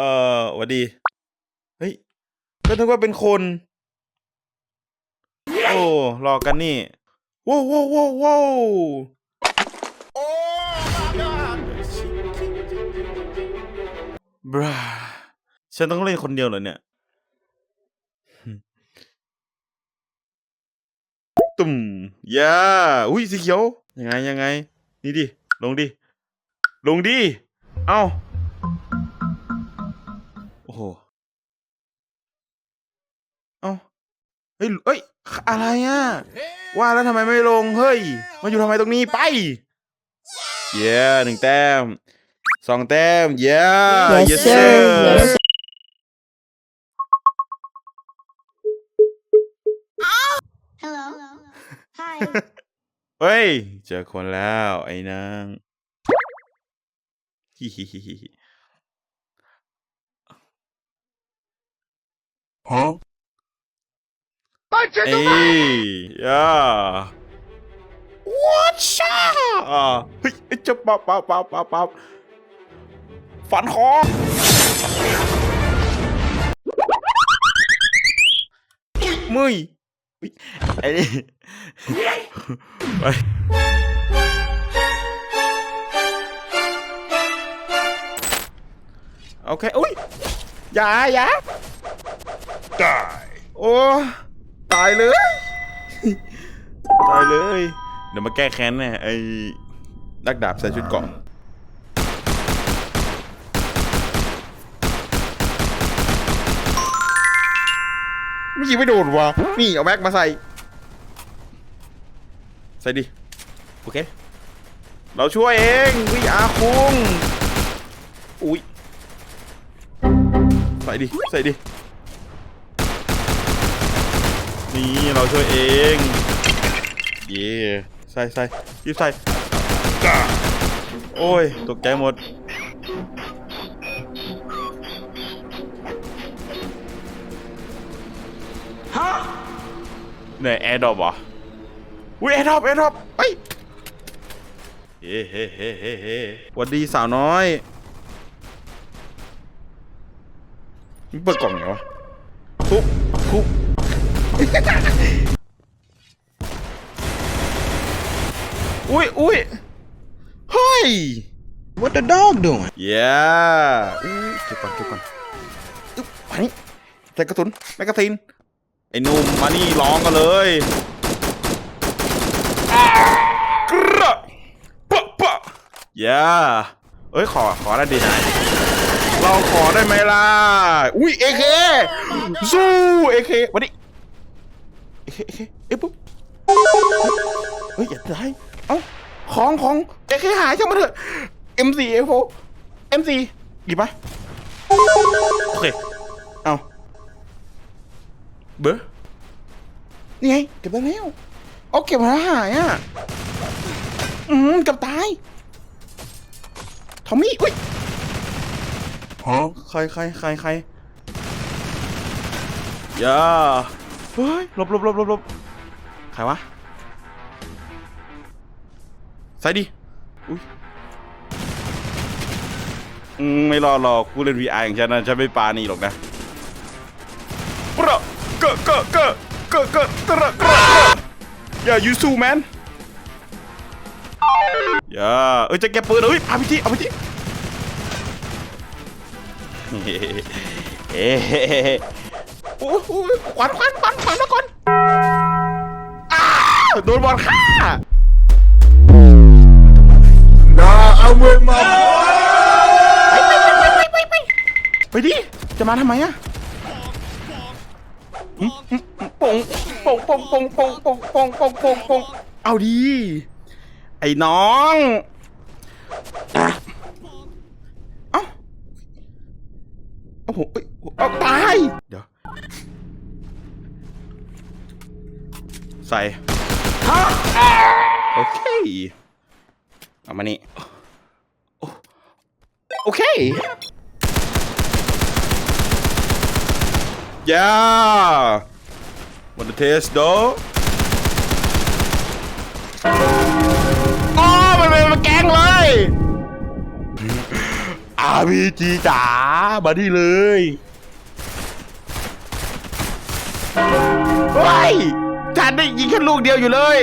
เอ่อหวัดดี เฮ้ย ก็นึกว่าเป็นคน โอ้หลอกกันนี่ว้าวว้าวว้าวว้าวบราฉันต้องเล่นคนเดียวเหรอเนี่ย ตุ่มย่าอุ้ยสีเขียว ยังไงยังไง นี่ดิ ลงดิ ลงดิ เอ้าโอ้โห เอ้า เฮ้ยเอ้ย อะไรอะ ว่าแล้วทำไมไม่ลง เฮ้ย มาอยู่ทำไมตรงนี้ไป เย้หนึ่งแต้ม สองแต้ม เย้ Yes, yes sir. sir Yes, Hello. Hi. เฮ้ย เจอคนแล้วไอ้นางฮิฮิฮิฮิ Huh? เอ้ยย่า What shot อ่าเฮ้ยเอ้ยจะปับปับปับปับปับฟันคอมึยอุ๊ยไอ้นี่ไปโอเค อุ้ยอย่าอย่า Die. โอ้ ตายเลย ตายเลย เดี๋ยวมาแก้แค้นแน่ไอ้ดักดาบใส่ชุดเกราะไม่ยิงไม่โดนวะนี่เอาแม็กมาใส่ ใส่ดิ โอเค เราช่วยเองวิอาคุง อุ้ย ใส่ดิ ใส่ดิ นี่เราช่วยเอง เย่ใส่ใส่ยิบใส่จ้าโอ้ย ตกใจหมด ฮะเนี่ยแอร์ดรอปเหรออุ้ยแอร์ดรอปแอร์ดรอปไปเฮ้เฮ้เฮ้เฮ้หวัสดีสาวน้อยมันเปิดกล่องไงวะทุบทุบ อุ้ยอุ้ยเฮ้ย What the dog doing? เย้อู้เก็บก่อนเก็บก่อนอึ๊บไปนี่ใส่กระสุนแมกกาซีน ไอ้นุ่มมานี่ร้องกันเลยกระปะปะเย้เอ้ยขอขอได้ดีนะเราขอได้ไหมล่ะ อุ้ยเอเคสู้เอเคมาดิ เอเคเอ้ปุ๊บเฮ้ยอย่าได้เอ้าของของเอเคหายช่างมันเถอะ M4 F4 M4 หยิบมาโอเคเอาเบอร์นี่ไงเก็บได้แล้วเอาเก็บมาหายอะอืมกับตายทอมมี่อุ้ย Huh? ใครใครใครใครอย่า เฮ้ยหลบหลบหลบหลบหลบใครวะใส่ดิอุ้ยไม่รอหรอกกูเล่น VR อย่างฉันนะฉันไม่ปานี่หรอกนะปะกะกะกะกะกะกระกระอย่ายูซูแมนอย่าเอ้ยจะเก็บปืนเอ้ยเอาไปที่เอาไปที่เฮ้ โอ้โหขวัญขวัญขวัญขวัญมาก่อนอ้าโดนบอลฆ่า Nah, I'm with my ไปไปดิจะมาทำไมอะปงปงปงปงปงปงปงปงปงปงเอาดี ไอ้น้องเอ้าโอ้โหเอ้าตาย เดี๋ยว ใส่ฮะโอเคเอามานี่โอโอเค Yeah! Want to taste though? อ๋อมันเป็นมาแกล้งเลยอ่า RPG จ๋ามาดีเลยเฮ้ย ฉันได้ยิงแค่ลูกเดียวอยู่เลย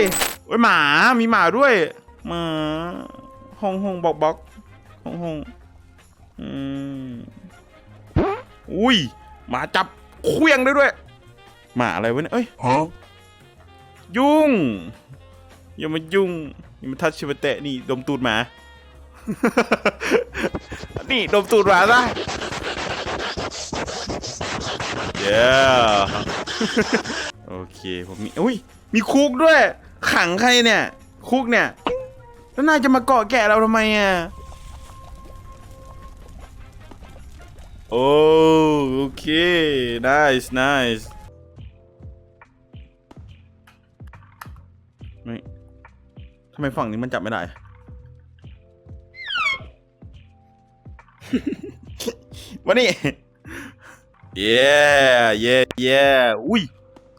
เว้ยหมามีหมาด้วยหมาฮงฮงบอกบอกฮงฮงอืมอุ้ยหมาจับเคลี้ยงได้ด้วย หมาอะไรวะเนี่ยเอ้ย Huh? ยุ่งอย่ามายุ่งอย่ามาทัชชิวะเตะนี่ดมตูดหมา นี่ดมตูดหมาซะเย้โอ เคผมมีอุ้ยมีคุกด้วย ขังใครเนี่ย คุกเนี่ย แล้วนายจะมาเกาะแกะเราทำไมอะโอ้โอเค nice nice ไม่ทำไมฝั่งนี้มันจับไม่ได้มานี่เย้เย้เย้อุ้ย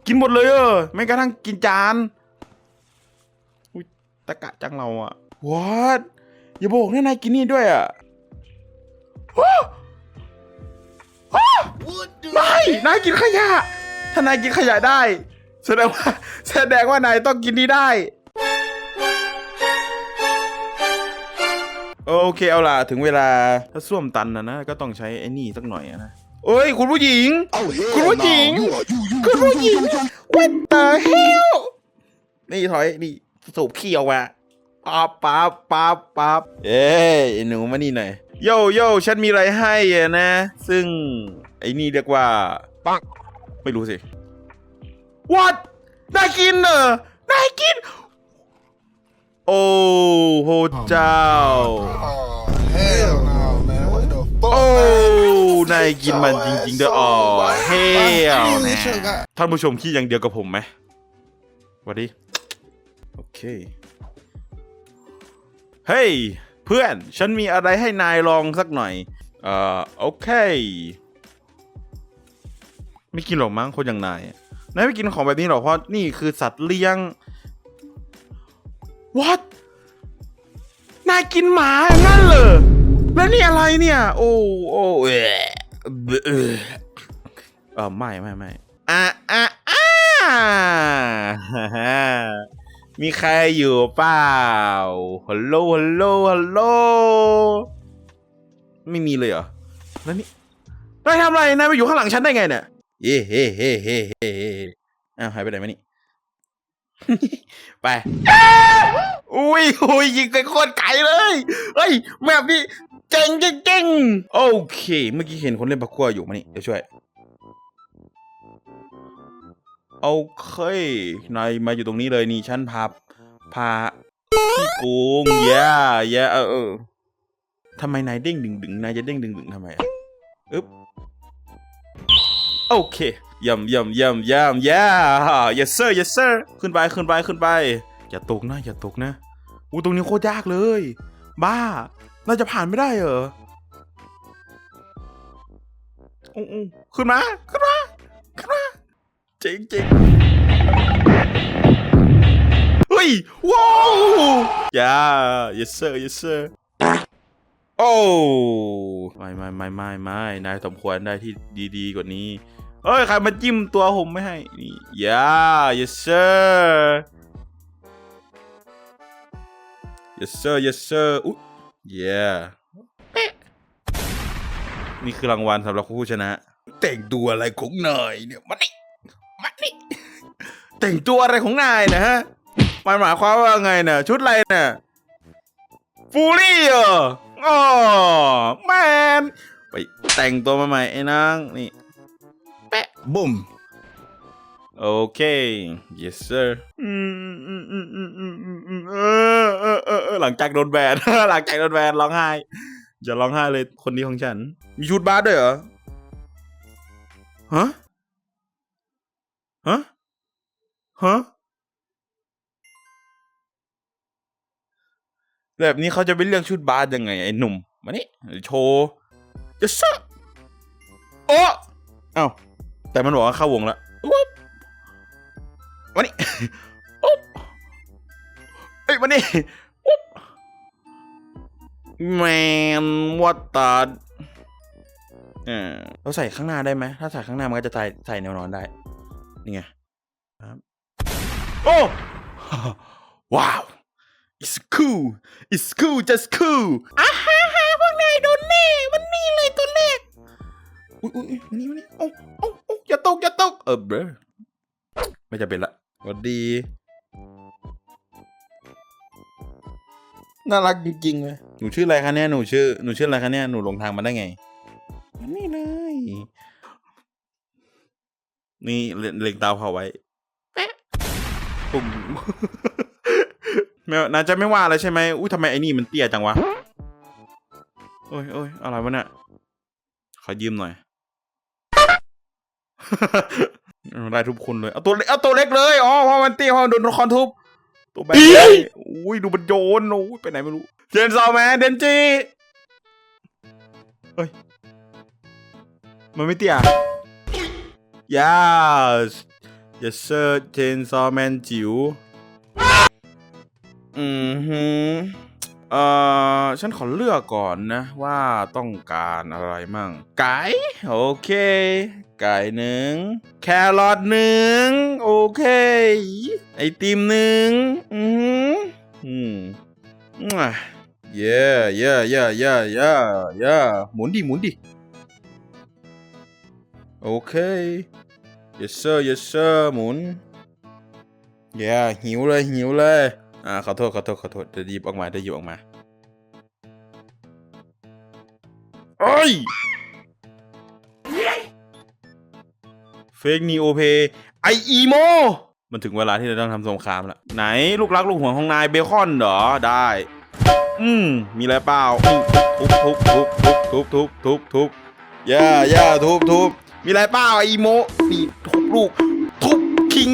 กินหมดเลยเออไม่กระทั่งกินจานอุ้ยตะกะจังเราอะ what อย่าบอกนะนายกินนี่ด้วยอะว้าวว้าวไม่นายกินขยะ ถ้านายกินขยะได้ แสดงว่าแสดงว่านายต้องกินนี่ได้ โอเคเอาล่ะ ถึงเวลาถ้าส้วมตันนะนะ ก็ต้องใช้ไอ้นี่สักหน่อยอะนะ เอ้ย คุณผู้หญิง Oh, hell Good no. looking. You are, you, you, Good you, you, looking. you, you, What the hell นี่ถอยนี่สูบขี้ออกมาปั๊บปั๊บปั๊บปั๊บเอ้ยไอ้หนูมานี่หน่อยโยโย่ฉันมีอะไรให้อะนะ ซึ่ง ไอ้นี่เรียกว่าปังไม่รู้สิ What นายกินเหรอนายกิน โอ้โหเจ้า Oh, hell no, man. What the fuck, โอ้ man? นายกินมันจริงๆด้วยอ๋อเฮล Hey, นะ this shit got ท่านผู้ชมคิดอย่างเดียวกับผมไหมสวัสดี โอเค เฮ้ย เพื่อน ฉันมีอะไรให้นายลองสักหน่อย เอ่อ โอเค ไม่กินหรอกมั้งคนอย่างนายอะนายไม่กินของแบบนี้หรอกเพราะนี่คือสัตว์เลี้ยง what นายกินหมาอย่างนั้นเหรอ แล้วนี่อะไรเนี่ย โอ้ โอ้ เออเออไม่ไม่ไม่อะอะอะฮ่าฮ่ามีใครอยู่เปล่าฮัลโหลฮัลโหลฮัลโหลไม่มีเลยเหรอแล้วนี่นายทำอะไรนายมาอยู่ข้างหลังฉันได้ไงเนี่ยเฮ้เฮ้เฮ้เฮ้เฮ้เฮ้อ้าวหายไปไหนมานี่ ไปอุ้ยอุ้ยยิงไปโคตรไกลเลย เฮ้ยแบบนี้ เจ๋งจริงๆโอเค เมื่อกี้เห็นคนเล่นปักขั้วอยู่มานี่เดี๋ยวช่วย โอเคนายมาอยู่ตรงนี้เลยนี่ฉันพาพาพี่โกงแย่แย่เออเออทำไมนายเด้งดึงดึงนายจะเด้งดึงดึงทำไมอะอึ๊บโอเคย่ำย่ำย่ำย่ำย่า yes sir yes sir ขึ้นไปขึ้นไปขึ้นไป อย่าตกนะ อย่าตกนะอู้ตรงนี้โคตรยากเลย บ้า น่าจะผ่านไม่ได้เหรออู้อู้ขึ้นมา ขึ้นมา ขึ้นมาเจ๋งเจ๋งเฮ้ย ว้าวอย่า yes sir yes sir โอ้ไม่ไม่ไม่ไม่ไม่นายสมควรได้ที่ดีๆ กว่านี้เฮ้ย ใครมาจิ้มตัวผมไม่ให้ นี่ย่า yes sir yes sir yes sir อุ๊ย yeah นี่คือรางวัลสำหรับผู้ชนะ แต่งตัวอะไรของนายเนี่ยมานี่มานี่แต่งตัวอะไรของนายนะฮะมันหมายความว่าไงเนี่ยชุดอะไรเนี่ยฟูรี่เหรออ๋อแมนไปแต่งตัวมาใหม่ไอ้นางนี่ boom. โอเค yes sir อืม ลังจากโดนแบน หลังจากโดนแบนร้องไห้อย่าร้องไห้เลยคนนี้ของฉัน มีชุดบาสด้วยเหรอฮะฮะฮะแบบนี้เขาจะไปเลือกชุดบาสยังไง ไอ้หนุ่มมานี่โชว์จะซะโอ้เอ้าแต่มันบอกว่าเข้าวงแล้วมานี่อุ๊บเอ้ยมานี่ วัตตาเออเราใส่ข้างหน้าได้ไหม ถ้าใส่ข้างหน้ามันก็จะใส่ใส่แนวนอนได้ นี่ไงครับโอ้ว้าว it's cool it's cool just cool อ่าฮ่าฮ่าพวกนายโดนแน่มันนี่เลยตัวเลขอุ้ยอุ้ยอุ๊ยมานี่มานี่โอ้โอ้โอ้อย่าตกอย่าตกเออเบรไม่จะเป็นละสวัสดี น่ารักจริงๆเลย หนูชื่ออะไรคะเนี่ยหนูชื่อหนูชื่ออะไรคะเนี่ยหนูหลงทางมาได้ไงมันนี่เลย นี่เล็งเล็งตาเผาไว้แปุ่ม แม่น่าจะไม่ว่าแล้วใช่ไหมอุ้ยทำไมไอ้นี่มันเตี้ยจังวะโอ้ยโอ้ยอะไรวะเนี่ยขอยืมหน่อย ได้ทุบคุณเลย เอาตัวเอาตัวเล็กเลย อ๋อเพราะมันเตี้ยเพราะโดนละครทุบ ตัวแบบนี้อุ้ยดูมันโยนโอ้ยไปไหนไม่รู้เจนซาวแมนเดนจิเฮ้ยมันไม่เตี้ย yes yes sir เจนซาวแมนจิ๋วอือฮึเอ่อฉันขอเลือกก่อนนะว่าต้องการอะไรมั่งไก่โอเค ไก่หนึ่งแครอทหนึ่งโอเค ไอติมหนึ่งอือหืออืมเย่เย่เย่เย่เย่เย่หมุนดิหมุนดิโอเค yes sir yes sir หมุนเย่หิวเลยหิวเลยอ่าขอโทษขอโทษขอโทษจะหยิบออกมาจะหยิบออกมาเอ้ย เฟกนีโอเพไออีโมมันถึงเวลาที่เราต้องทำสงครามแล้วไหนลูกรักลูกห่วงของนายเบคอนเหรอ ได้ อืม มีอะไรเปล่าทุบทุบทุบทุบทุบทุบทุบทุบย่าย่าทุบทุบมีอะไรเปล่าไออีโมนี่ทุบลูกทุกคิง